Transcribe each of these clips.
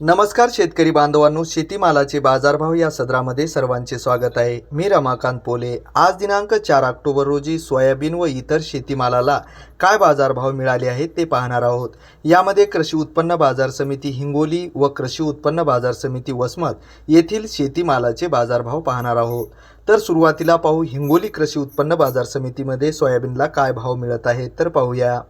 नमस्कार शेतकरी बांधवांनो शेतीमालाचे बाजारभाव या सदरामध्ये सर्वांचे स्वागत आहे. मी रमाकांत पोले. आज दिनांक चार ऑक्टोबर रोजी सोयाबीन व इतर शेतीमालाला काय बाजारभाव मिळाले आहेत ते पाहणार आहोत. यामध्ये कृषी उत्पन्न बाजार समिती हिंगोली व कृषी उत्पन्न बाजार समिती वसमत येथील शेतीमालाचे बाजारभाव पाहणार आहोत. तर सुरुवातीला पाहू हिंगोली कृषी उत्पन्न बाजार समितीमध्ये सोयाबीनला काय भाव मिळत आहे तर पाहूया.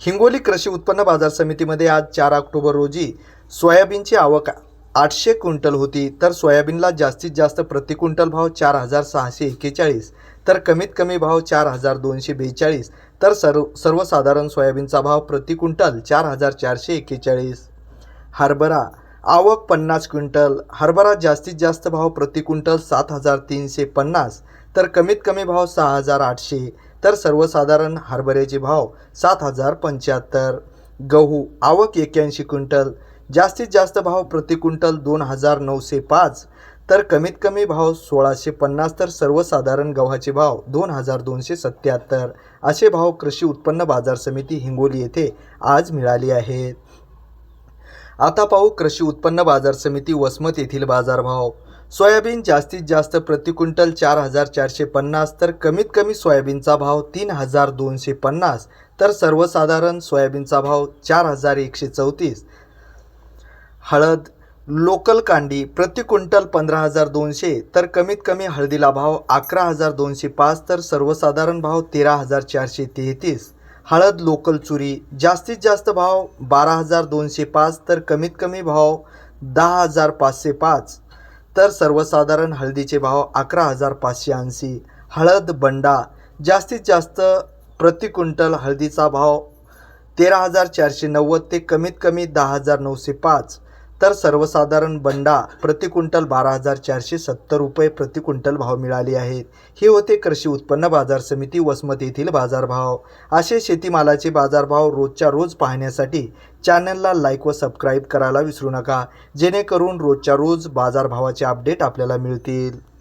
हिंगोली कृषी उत्पन्न बाजार समितीमध्ये आज चार ऑक्टोबर रोजी सोयाबीनची आवक आठशे क्विंटल होती तर सोयाबीनला जास्तीत जास्त प्रति क्विंटल भाव चार हजार सहाशे एक्केचाळीस तर कमीत कमी भाव चार हजार दोनशे बेचाळीस तर सर्व सर्वसाधारण सोयाबीनचा भाव प्रति क्विंटल चार हजार चारशे एक्केचाळीस. हरभरा आवक पन्नास क्विंटल हरभरा जास्तीत जास्त भाव प्रति क्विंटल सात हजार तीनशे पन्नास तर कमीत कमी भाव सहा हजार आठशे तर सर्वसाधारण हरभऱ्याचे भाव सात हजार पंच्याहत्तर. गहू आवक एक्याऐंशी क्विंटल जास्तीत जास्त भाव प्रति क्विंटल दोन हजार नऊशे पाच तर कमीत कमी भाव सोळाशे पन्नास तर सर्वसाधारण गव्हाचे भाव दोन हजार दोनशे सत्याहत्तर. असे भाव कृषी उत्पन्न बाजार समिती हिंगोली येथे आज मिळाले आहेत. आता पाहू कृषी उत्पन्न बाजार समिती वसमत येथील बाजारभाव. सोयाबीन जास्तीत जास्त प्रति क्विंटल चार हजार चारशे पन्नास तर कमीत कमी सोयाबीनचा भाव तीन हजार दोनशे पन्नास तर सर्वसाधारण सोयाबीनचा भाव चार हजार एकशे चौतीस हळद लोकल कांडी प्रति क्विंटल पंधरा हजार दोनशे तर कमीत कमी हळदीला भाव अकरा हजार दोनशे पाच तर सर्वसाधारण भाव तेरा हजार चारशे तेहतीस. हळद लोकल चुरी जास्तीत जास्त भाव बारा हजार दोनशे पाच तर कमीत कमी भाव दहा हजार पाचशे पाच. तर सर्वसाधारण हळदीचे भाव अकरा हजार पाचशे ऐंशी. हळद बंडा जास्तीत जास्त प्रति क्विंटल हळदीचा भाव तेरा हजार चारशे नव्वद ते कमीत कमी दहा हजार नऊशे पाच. तर सर्वसाधारण बंडा प्रति क्विंटल बारा हजार चारशे सत्तर रुपये प्रति क्विंटल भाव मिळाले आहेत. हे होते कृषी उत्पन्न बाजार समिती वसमत येथील बाजारभाव. असे शेतीमालाचे बाजारभाव रोजच्या रोज पाहण्यासाठी चॅनलला लाईक व सबस्क्राईब करायला विसरू नका. जेणेकरून रोजच्या रोज बाजारभावाचे अपडेट आपल्याला मिळतील.